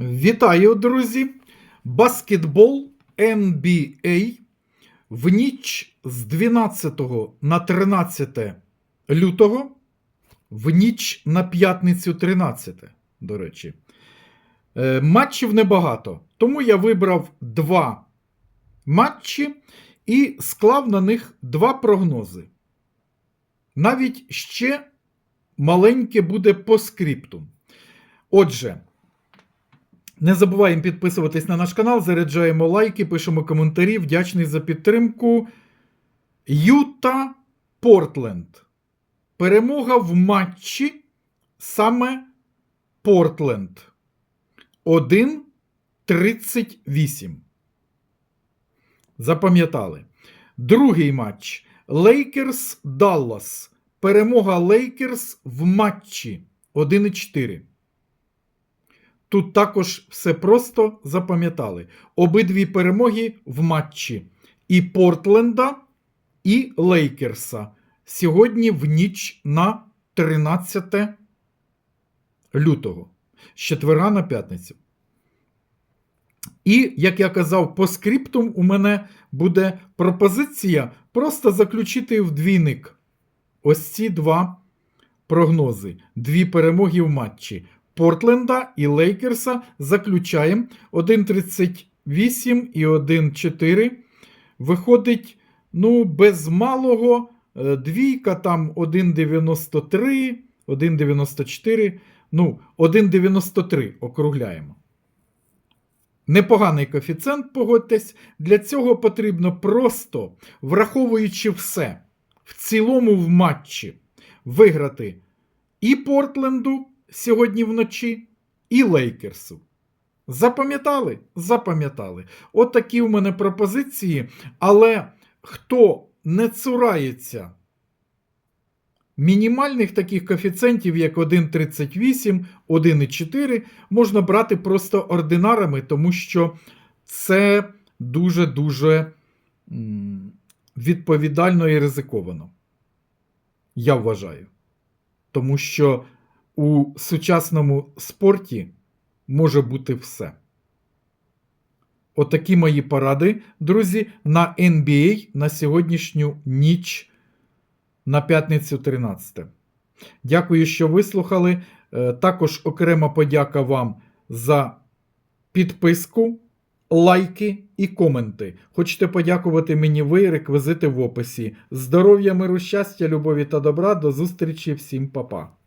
Вітаю, друзі! Баскетбол NBA в ніч з 12 на 13 лютого, в ніч на п'ятницю 13, до речі. Е, Матчів небагато, тому я вибрав два матчі і склав на них два прогнози. Навіть ще маленьке буде по скриптум. Отже, не забуваємо підписуватись на наш канал, заряджаємо лайки, пишемо коментарі. Вдячний за підтримку. Юта Портленд. Перемога в матчі саме Портленд. 1-38. Запам'ятали. Другий матч. Лейкерс Даллас. Перемога Лейкерс в матчі 1-4. Тут також все просто запам'ятали. Обидві перемоги в матчі і Портленда, і Лейкерса. Сьогодні в ніч на 13 лютого. З четверга на п'ятницю. І, як я казав, по скриптум у мене буде пропозиція просто заключити в двійник. Ось ці два прогнози. Дві перемоги в матчі. Портленда і Лейкерса заключаємо 1.38 і 1.4. Виходить, ну, без малого е, двійка, там 1.93, 1.94, ну, 1.93 округляємо. Непоганий коефіцієнт, погодьтесь. Для цього потрібно просто, враховуючи все, в цілому в матчі виграти і Портленду сьогодні вночі, і Лейкерсу. Запам'ятали? Запам'ятали. От такі у мене пропозиції. Але хто не цурається мінімальних таких коефіцієнтів, як 1,38, 1,4, можна брати просто ординарами, тому що це дуже-дуже відповідально і ризиковано. Я вважаю. Тому що у сучасному спорті може бути все. Отакі мої поради, друзі, на NBA на сьогоднішню ніч на п'ятницю 13. Дякую, що вислухали. Е, Також окрема подяка вам за підписку, лайки і коменти. Хочете подякувати мені ви, реквізити в описі. Здоров'я, миру, щастя, любові та добра. До зустрічі всім, па-па.